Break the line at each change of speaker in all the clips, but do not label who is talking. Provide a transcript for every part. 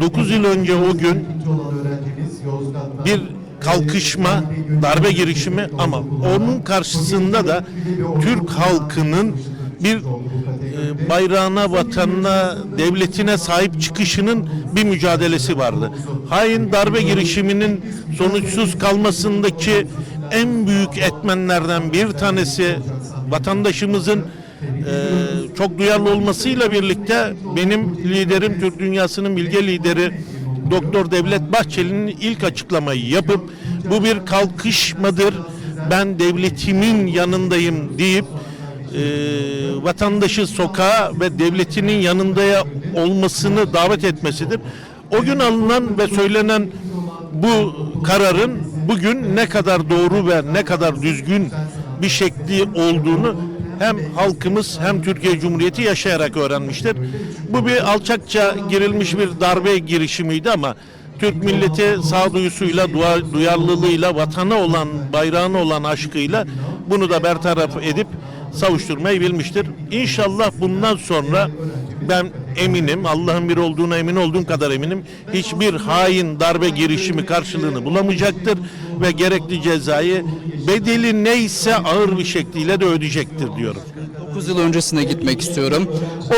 9 yıl önce o gün bir kalkışma, darbe girişimi ama onun karşısında da Türk halkının bir e, bayrağına, vatanına, devletine sahip çıkışının bir mücadelesi vardı. Hain darbe girişiminin sonuçsuz kalmasındaki en büyük etmenlerden bir tanesi vatandaşımızın e, çok duyarlı olmasıyla birlikte benim liderim, Türk dünyasının bilge lideri Doktor Devlet Bahçeli'nin ilk açıklamayı yapıp bu bir kalkışmadır, ben devletimin yanındayım deyip e, vatandaşı sokağa ve devletinin yanında olmasını davet etmesidir. O gün alınan ve söylenen bu kararın bugün ne kadar doğru ve ne kadar düzgün bir şekli olduğunu hem halkımız hem Türkiye Cumhuriyeti yaşayarak öğrenmiştir. Bu bir alçakça girilmiş bir darbe girişimiydi ama Türk milleti sağduyusuyla, duyarlılığıyla, vatana olan, bayrağına olan aşkıyla bunu da bertaraf edip savuşturmayı bilmiştir. İnşallah bundan sonra ben eminim, Allah'ın bir olduğuna emin olduğum kadar eminim. Hiçbir hain darbe girişimi karşılığını bulamayacaktır ve gerekli cezayı bedeli neyse ağır bir şekliyle de ödeyecektir diyorum.
9 yıl öncesine gitmek istiyorum.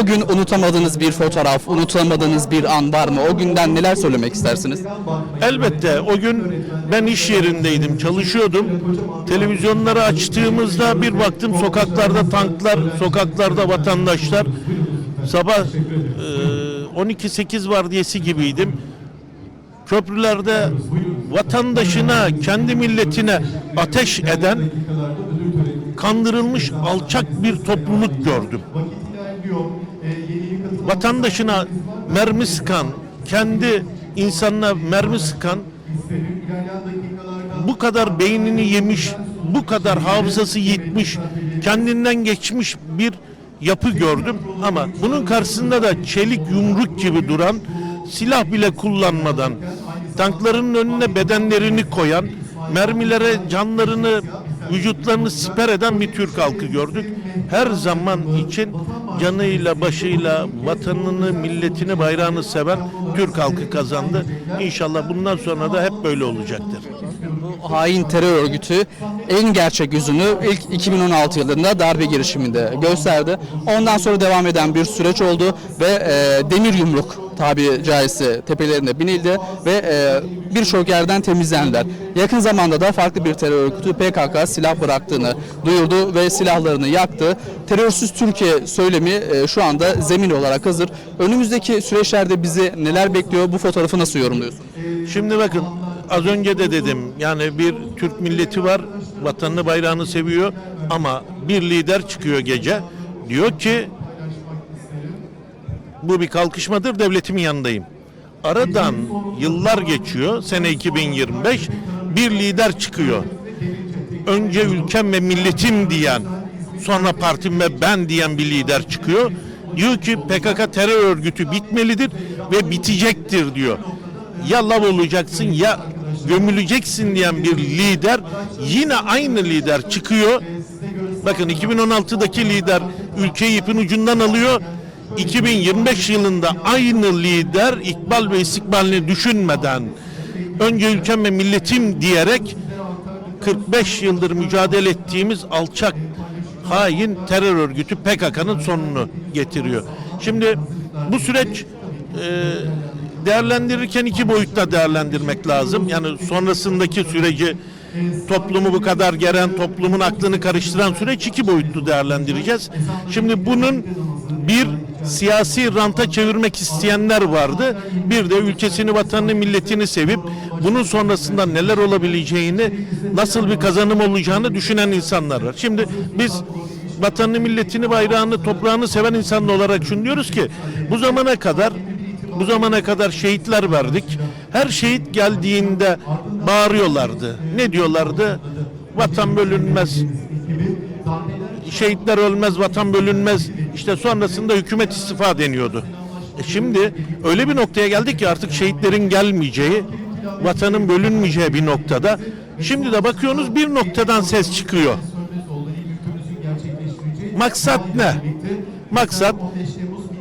O gün unutamadığınız bir fotoğraf, unutamadığınız bir an var mı? O günden neler söylemek istersiniz?
Elbette o gün ben iş yerindeydim, çalışıyordum. Televizyonları açtığımızda bir baktım sokaklarda tanklar, sokaklarda vatandaşlar. Sabah e, 12-8 vardiyası gibiydim. Köprülerde vatandaşına, kendi milletine ateş eden kandırılmış alçak bir topluluk gördüm. Vatandaşına mermi sıkan, kendi insanına mermi sıkan bu kadar beynini yemiş, bu kadar hafızası yitmiş, kendinden geçmiş bir yapı gördüm. Ama bunun karşısında da çelik yumruk gibi duran, silah bile kullanmadan, tankların önüne bedenlerini koyan, mermilere canlarını, vücutlarını siper eden bir Türk halkı gördük. Her zaman için canıyla, başıyla, vatanını, milletini, bayrağını seven Türk halkı kazandı. İnşallah bundan sonra da hep böyle olacaktır.
Bu hain terör örgütü en gerçek yüzünü ilk 2016 yılında darbe girişiminde gösterdi. Ondan sonra devam eden bir süreç oldu ve e, demir yumruk tabi caizse tepelerine binildi ve e, birçok yerden temizlendiler. Yakın zamanda da farklı bir terör örgütü PKK silah bıraktığını duyurdu ve silahlarını yaktı. Terörsüz Türkiye söylemi e, şu anda zemin olarak hazır. Önümüzdeki süreçlerde bizi neler bekliyor? Bu fotoğrafı nasıl yorumluyorsun?
Şimdi bakın az önce de dedim yani bir Türk milleti var vatanını bayrağını seviyor ama bir lider çıkıyor gece diyor ki bu bir kalkışmadır devletimin yanındayım. Aradan yıllar geçiyor sene 2025 bir lider çıkıyor. Önce ülkem ve milletim diyen sonra partim ve ben diyen bir lider çıkıyor. Diyor ki PKK terör örgütü bitmelidir ve bitecektir diyor ya lav olacaksın ya gömüleceksin diyen bir lider yine aynı lider çıkıyor. Bakın 2016'daki lider ülkeyi ipin ucundan alıyor. 2025 yılında aynı lider ikbal ve istikbalini düşünmeden önce ülkem ve milletim diyerek 45 yıldır mücadele ettiğimiz alçak hain terör örgütü PKK'nın sonunu getiriyor. Şimdi bu süreç değerlendirirken iki boyutta değerlendirmek lazım. Yani sonrasındaki süreci toplumu bu kadar geren, toplumun aklını karıştıran süreç iki boyutlu değerlendireceğiz. Şimdi bunun bir siyasi ranta çevirmek isteyenler vardı. Bir de ülkesini, vatanını, milletini sevip bunun sonrasında neler olabileceğini, nasıl bir kazanım olacağını düşünen insanlar var. Şimdi biz vatanını, milletini, bayrağını, toprağını seven insanlar olarak şunu diyoruz ki bu zamana kadar bu zamana kadar şehitler verdik. Her şehit geldiğinde bağırıyorlardı. Ne diyorlardı? Vatan bölünmez. Şehitler ölmez, vatan bölünmez. İşte sonrasında hükümet istifa deniyordu. E şimdi öyle bir noktaya geldik ki artık şehitlerin gelmeyeceği, vatanın bölünmeyeceği bir noktada. Şimdi de bakıyorsunuz bir noktadan ses çıkıyor. Maksat ne? Maksat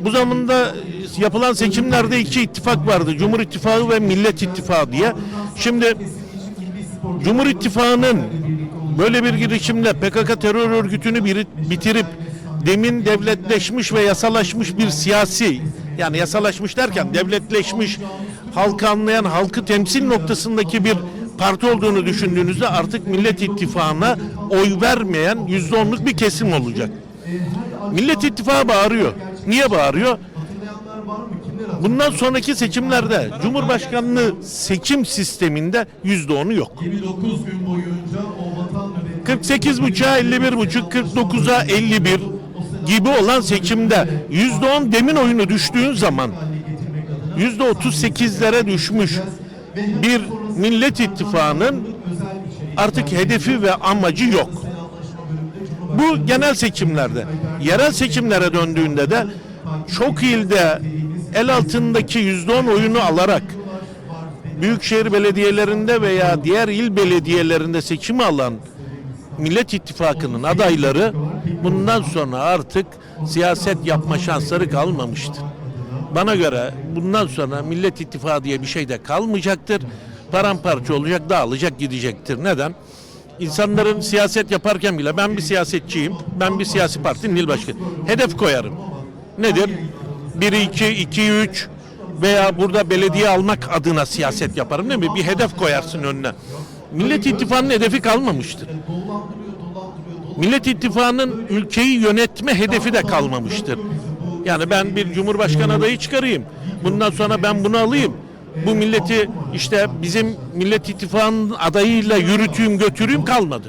bu zamanda yapılan seçimlerde iki ittifak vardı. Cumhur İttifakı ve Millet İttifakı diye. Şimdi Cumhur İttifakı'nın böyle bir girişimle PKK terör örgütünü bitirip demin devletleşmiş ve yasalaşmış bir siyasi yani yasalaşmış derken devletleşmiş halkı anlayan halkı temsil noktasındaki bir parti olduğunu düşündüğünüzde artık Millet İttifakı'na oy vermeyen yüzde onluk bir kesim olacak. Millet İttifakı bağırıyor. Niye bağırıyor? Bundan sonraki seçimlerde Cumhurbaşkanlığı seçim sisteminde yüzde onu yok.
29 gün boyunca o vatan nöbeti
48 buçuğa 51 buçuk, 49'a 51 gibi olan seçimde yüzde on demin oyunu düştüğün zaman yüzde 38'lere düşmüş bir Millet İttifakı'nın artık hedefi ve amacı yok. Bu genel seçimlerde. Yerel seçimlere döndüğünde de çok ilde el altındaki yüzde on oyunu alarak büyükşehir belediyelerinde veya diğer il belediyelerinde seçimi alan Millet İttifakı'nın adayları bundan sonra artık siyaset yapma şansları kalmamıştır. Bana göre bundan sonra Millet İttifakı diye bir şey de kalmayacaktır. Paramparça olacak, dağılacak, gidecektir. Neden? İnsanların siyaset yaparken bile ben bir siyasetçiyim, ben bir siyasi partinin il başkanı. Hedef koyarım. Nedir? 1 2 2 3 veya burada belediye almak adına siyaset yaparım değil mi? Bir hedef koyarsın önüne. Millet İttifakı'nın hedefi kalmamıştır. Millet İttifakı'nın ülkeyi yönetme hedefi de kalmamıştır. Yani ben bir cumhurbaşkanı adayı çıkarayım. Bundan sonra ben bunu alayım. Bu milleti işte bizim Millet İttifakı'nın adayıyla yürüteyim götüreyim kalmadı.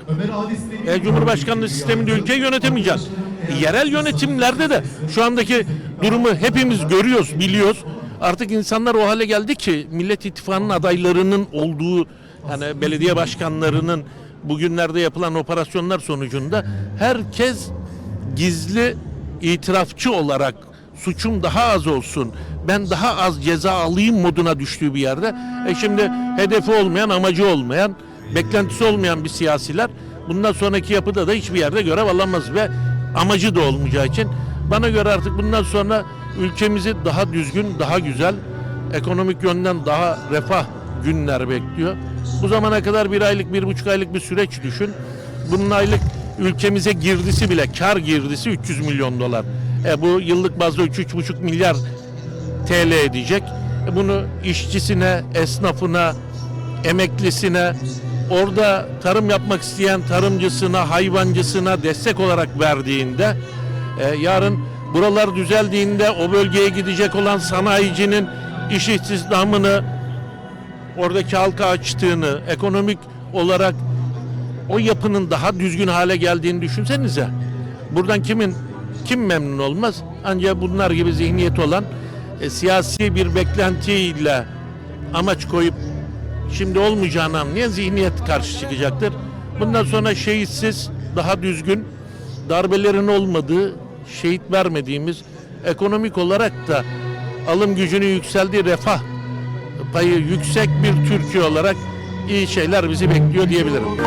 E, Cumhurbaşkanlığı sisteminde ülkeyi yönetemeyeceğiz. E, yerel yönetimlerde de şu andaki durumu hepimiz görüyoruz, biliyoruz. Artık insanlar o hale geldi ki Millet İttifakı'nın adaylarının olduğu yani belediye başkanlarının bugünlerde yapılan operasyonlar sonucunda herkes gizli itirafçı olarak suçum daha az olsun, ben daha az ceza alayım moduna düştüğü bir yerde. E şimdi hedefi olmayan, amacı olmayan, beklentisi olmayan bir siyasiler bundan sonraki yapıda da hiçbir yerde görev alamaz ve amacı da olmayacağı için bana göre artık bundan sonra ülkemizi daha düzgün, daha güzel, ekonomik yönden daha refah günler bekliyor. Bu zamana kadar bir aylık, bir buçuk aylık bir süreç düşün. Bunun aylık ülkemize girdisi bile, kar girdisi 300 milyon dolar. E bu yıllık bazda 3-3,5 milyar TL edecek. E bunu işçisine, esnafına, emeklisine, orada tarım yapmak isteyen tarımcısına, hayvancısına destek olarak verdiğinde e, yarın buralar düzeldiğinde o bölgeye gidecek olan sanayicinin iş istihdamını oradaki halka açtığını, ekonomik olarak o yapının daha düzgün hale geldiğini düşünsenize. Buradan kimin kim memnun olmaz? Ancak bunlar gibi zihniyeti olan e, siyasi bir beklentiyle amaç koyup şimdi olmayacağını anlayan zihniyet karşı çıkacaktır. Bundan sonra şehitsiz, daha düzgün, darbelerin olmadığı, şehit vermediğimiz, ekonomik olarak da alım gücünün yükseldiği refah payı yüksek bir Türkiye olarak iyi şeyler bizi bekliyor diyebilirim.